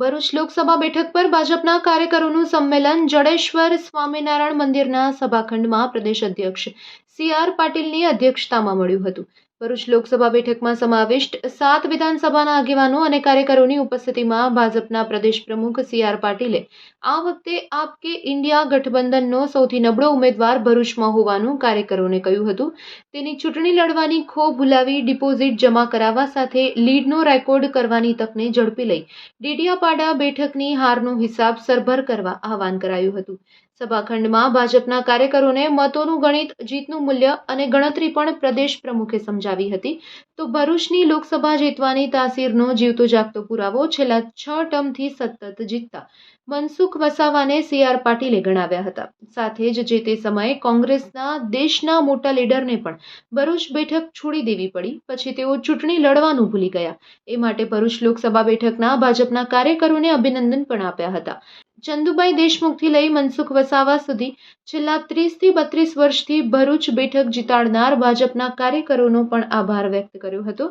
ભરૂચ લોકસભા બેઠક પર ભાજપના કાર્યકરોનું સંમેલન જડેશ્વર સ્વામિનારાયણ મંદિરના સભાખંડમાં પ્રદેશ અધ્યક્ષ સી આર પાટીલની અધ્યક્ષતામાં મળ્યું હતું. ભરૂચ લોકસભા બેઠકમાં સમાવિષ્ટ સાત વિધાનસભાના આગેવાનો અને કાર્યકરોની ઉપસ્થિતિમાં ભાજપના પ્રદેશ પ્રમુખ સી આર પાટીલે આ વખતે આપ કે ઇન્ડિયા ગઠબંધનનો સૌથી નબળો ઉમેદવાર ભરૂચમાં હોવાનું કાર્યકરોને કહ્યું હતું. તેની ચૂંટણી લડવાની ખો ભૂલાવી ડિપોઝિટ જમા કરાવવા સાથે લીડનો રેકોર્ડ કરવાની તકને ઝડપી લઈ ડેડિયાપાડા બેઠકની હારનો હિસાબ સરભર કરવા આહવાન કરાયું હતું. સભાખંડમાં ભાજપના કાર્યકરોને મતોનું ગણિત, જીતનું મૂલ્ય અને ગણતરી પણ પ્રદેશ પ્રમુખે સમજાવી હતી. તો ભરૂચની લોકસભા જીતવાની તાસીરનો જીવતો જાગતો પુરાવો છેલ્લા છ ટર્મથી સતત જીતતા મનસુખ વસાવાને સી પાટીલે ગણાવ્યા હતા. સાથે જ જે તે સમયે કોંગ્રેસના દેશના મોટા લીડરને પણ ભરૂચ બેઠક છોડી દેવી પડી. પછી તેઓ ચૂંટણી લડવાનું ભૂલી ગયા. એ માટે ભરૂચ લોકસભા બેઠકના ભાજપના કાર્યકરોને અભિનંદન પણ આપ્યા હતા. ચંદુભાઈ દેશમુખથી લઈ મનસુખ વસાવા સુધી છેલ્લા ત્રીસથી બત્રીસ વર્ષથી ભરૂચ બેઠક જીતાડનાર ભાજપના કાર્યકરોનો પણ આભાર વ્યક્ત કર્યો હતો.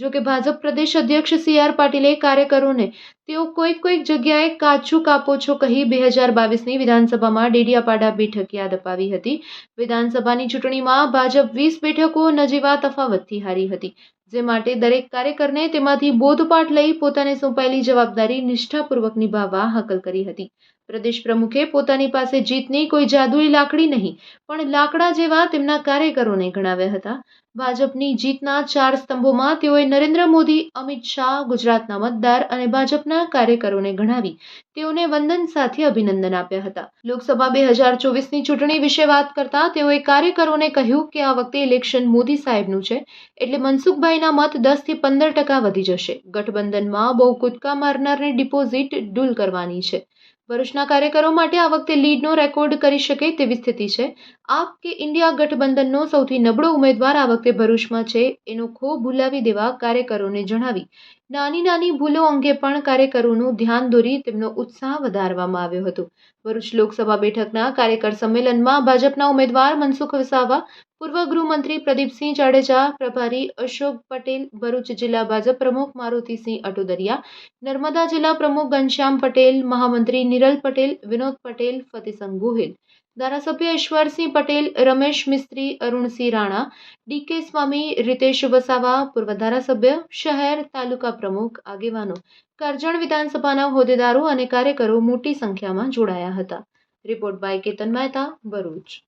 જો કે ભાજપ પ્રદેશ અધ્યક્ષ સી આર પાટીલે કાર્યકરોને તેઓ કોઈક કોઈક જગ્યાએ કાચું કાપો છો કહી બે હજાર બાવીસની વિધાનસભામાં ડેડિયાપાડા બેઠક યાદ અપાવી હતી. વિધાનસભાની ચૂંટણીમાં ભાજપ વીસ બેઠકો નજીવા તફાવતથી હારી હતી. જે માટે દરેક કાર્યકરને તેમાંથી બોધપાઠ લઈ પોતાને સોંપાયેલી જવાબદારી નિષ્ઠાપૂર્વક નિભાવવા હાકલ કરી હતી. પ્રદેશ પ્રમુખે પોતાની પાસે જીતની કોઈ જાદુઈ લાકડી નહીં, પણ લાકડા જેવા તેમના કાર્યકરોને ગણાવ્યા હતા. ભાજપની જીતના ચાર સ્તંભોમાં તેઓએ નરેન્દ્ર મોદી, અમિત શાહ, ગુજરાતના મતદાર અને ભાજપના કાર્યકરોને ગણાવી. તેઓને વંદન સાથે અભિનંદન આપ્યા હતા. લોકસભા બે હજાર ચોવીસની ચૂંટણી વિશે વાત કરતા તેઓએ કાર્યકરોને કહ્યું કે આ વખતે ઇલેક્શન મોદી સાહેબનું છે, એટલે મનસુખભાઈના મત દસથી પંદર ટકા વધી જશે. ગઠબંધનમાં બહુ કૂદકા મારનારને ડિપોઝિટ ડૂલ કરવાની છે. ભરૂચના કાર્યકરો માટે આ વખતે લીડનો રેકોર્ડ કરી શકે તેવી સ્થિતિ છે. આપ કે ઇન્ડિયા ગઠબંધનનો સૌથી નબળો ઉમેદવાર આ વખતે ભરૂચમાં છે, એનો ખો ભૂલાવી દેવા કાર્યકરોને જણાવી. નાની નાની ભૂલો અંગે પણ કાર્યકરોનું ધ્યાન દોરી તેમનો ઉત્સાહ વધારવામાં આવ્યો હતો. ભરૂચ લોકસભા બેઠકના કાર્યકર સંમેલનમાં ભાજપના ઉમેદવાર મનસુખ વસાવા, પૂર્વ ગૃહમંત્રી પ્રદીપસિંહ જાડેજા, પ્રભારી અશોક પટેલ, ભરૂચ જિલ્લા ભાજપ પ્રમુખ મારુતિસિંહ અટોદરિયા, નર્મદા જિલ્લા પ્રમુખ ઘનશ્યામ પટેલ, મહામંત્રી નિરલ પટેલ, વિનોદ પટેલ ફતેસંગ ગોહિલ ધારાસભ્ય ઈશ્વરસિંહ પટેલ, રમેશ મિસ્ત્રી, અરુણસિંહ રાણા ડીકે સ્વામી, રીતેશ વસાવા, પૂર્વ ધારાસભ્ય, શહેર, તાલુકા પ્રમુખ, આગેવાનો. કરજણ વિધાનસભાના હોદ્દેદારો અને કાર્યકરો મોટી સંખ્યામાં જોડાયા હતા. Report by Ketan Mehta, Bharuch.